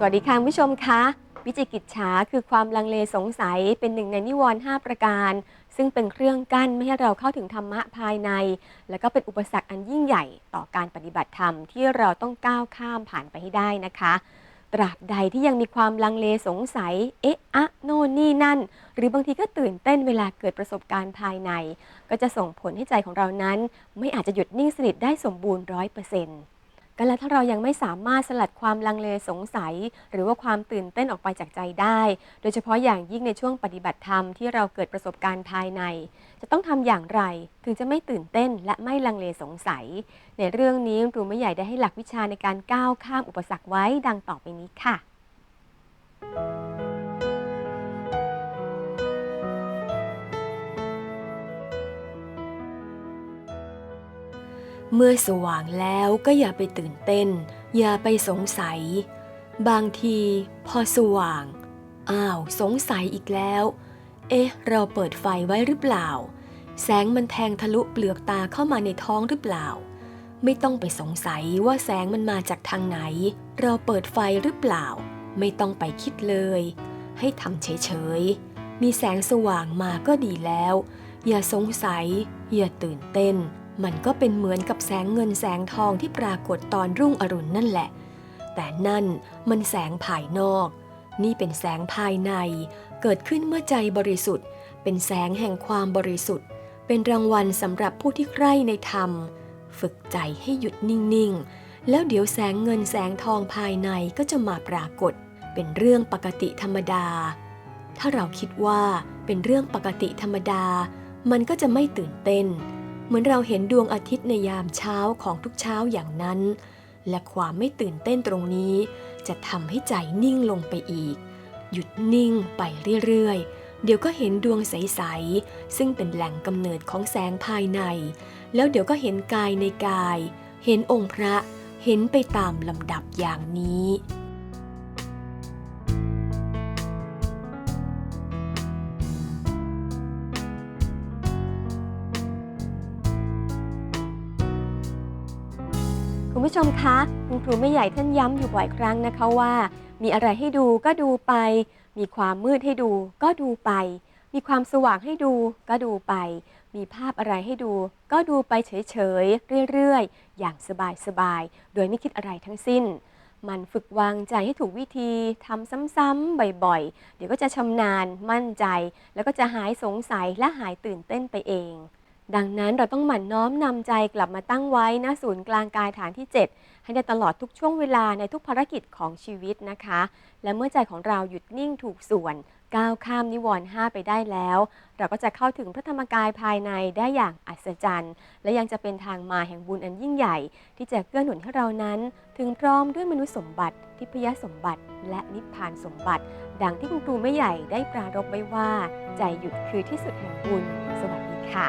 สวัสดีค่ะผู้ชมคะ วิจิกิจฉาคือความลังเลสงสัยเป็นหนึ่งในนิวรณ์5ประการ ซึ่งเป็นเครื่องกั้นไม่ให้เราเข้าถึงธรรมะภายใน และก็เป็นอุปสรรคอันยิ่งใหญ่ต่อการปฏิบัติธรรมที่เราต้องก้าวข้ามผ่านไปให้ได้นะคะ ตราบใดที่ยังมีความลังเลสงสัย เอ๊ะอะโน่นนี่นั่น หรือบางทีก็ตื่นเต้นเวลาเกิดประสบการณ์ภายใน ก็จะส่งผลให้ใจของเรานั้น ไม่อาจจะหยุดนิ่งสนิทได้สมบูรณ์ร้อยเปอร์เซ็นต์ กันแล้วถ้าเรายังไม่สามารถสลัดความลังเลสงสัย หรือว่าความตื่นเต้นออกไปจากใจได้ โดยเฉพาะอย่างยิ่งในช่วงปฏิบัติธรรมที่เราเกิดประสบการณ์ภายใน จะต้องทำอย่างไรถึงจะไม่ตื่นเต้นและไม่ลังเลสงสัย ในเรื่องนี้ครูไม่ใหญ่ได้ให้หลักวิชาในการก้าวข้ามอุปสรรคไว้ดังต่อไปนี้ค่ะ เมื่อสว่างแล้วก็อย่าไปตื่นเต้น อย่าไปสงสัย บางทีพอสว่าง อ้าว สงสัยอีกแล้ว เอ๊ะ เราเปิดไฟไว้หรือเปล่า แสงมันแทงทะลุเปลือกตาเข้ามาในท้องหรือเปล่า ไม่ต้องไปสงสัยว่าแสงมันมาจากทางไหน เราเปิดไฟหรือเปล่า ไม่ต้องไปคิดเลย ให้ทำเฉยๆ มีแสงสว่างมาก็ดีแล้ว อย่าสงสัย อย่าตื่นเต้น มันก็เป็นเหมือนกับแสงเงินแสงทองที่ปรากฏตอนรุ่งอรุณนั่นแหละ แต่นั่นมันแสงภายนอก นี่เป็นแสงภายใน เกิดขึ้นเมื่อใจบริสุทธิ์ เป็นแสงแห่งความบริสุทธิ์ เป็นรางวัลสำหรับผู้ที่ใคร่ในธรรม ฝึกใจให้หยุดนิ่ง ๆ แล้วเดี๋ยวแสงเงินแสงทองภายในก็จะมาปรากฏ เป็นเรื่องปกติธรรมดา ถ้าเราคิดว่าเป็นเรื่องปกติธรรมดา มันก็จะไม่ตื่นเต้น เหมือนเราเห็นดวงอาทิตย์ในยามเช้าของทุกเช้าอย่างนั้น และความไม่ตื่นเต้นตรงนี้ จะทำให้ใจนิ่งลงไปอีก หยุดนิ่งไปเรื่อยๆ เดี๋ยวก็เห็นดวงใสๆ ซึ่งเป็นแหล่งกำเนิดของแสงภายใน แล้วเดี๋ยวก็เห็นกายในกาย เห็นองค์พระ เห็นไปตามลำดับอย่างนี้ คุณผู้ชมคะคุณครูไม่ใหญ่ท่านย้ำอยู่บ่อยครั้งนะคะว่า มีอะไรให้ดูก็ดูไป มีความมืดให้ดูก็ดูไป มีความสว่างให้ดูก็ดูไป มีภาพอะไรให้ดู ก็ดูไปเฉยๆเรื่อยๆ อย่างสบายๆ โดยไม่คิดอะไรทั้งสิ้น มันฝึกวางใจให้ถูกวิธีทำซ้ำๆบ่อยๆ เดี๋ยวก็จะชำนาญมั่นใจ แล้วก็จะหายสงสัยและหายตื่นเต้นไปเอง ดังนั้นเราต้องหมั่นน้อมนำใจกลับมาตั้งไว้ณศูนย์กลางกายฐานที่ 7 ให้ได้ตลอดทุกช่วงเวลาในทุกภารกิจของชีวิตนะคะ และเมื่อใจของเราหยุดนิ่งถูกส่วน ก้าวข้ามนิวรณ์ 5 ไปได้แล้ว เราก็จะเข้าถึงพระธรรมกายภายในได้อย่างอัศจรรย์ และยังจะเป็นทางมาแห่งบุญอันยิ่งใหญ่ ที่จะเกื้อหนุนให้เรานั้น ถึงพร้อมด้วยมนุษย์สมบัติ ทิพยสมบัติ และนิพพานสมบัติ ดังที่คุณครูไม่ใหญ่ได้ปรารภไว้ว่า ใจหยุดคือที่สุดแห่งบุญ สวัสดีค่ะ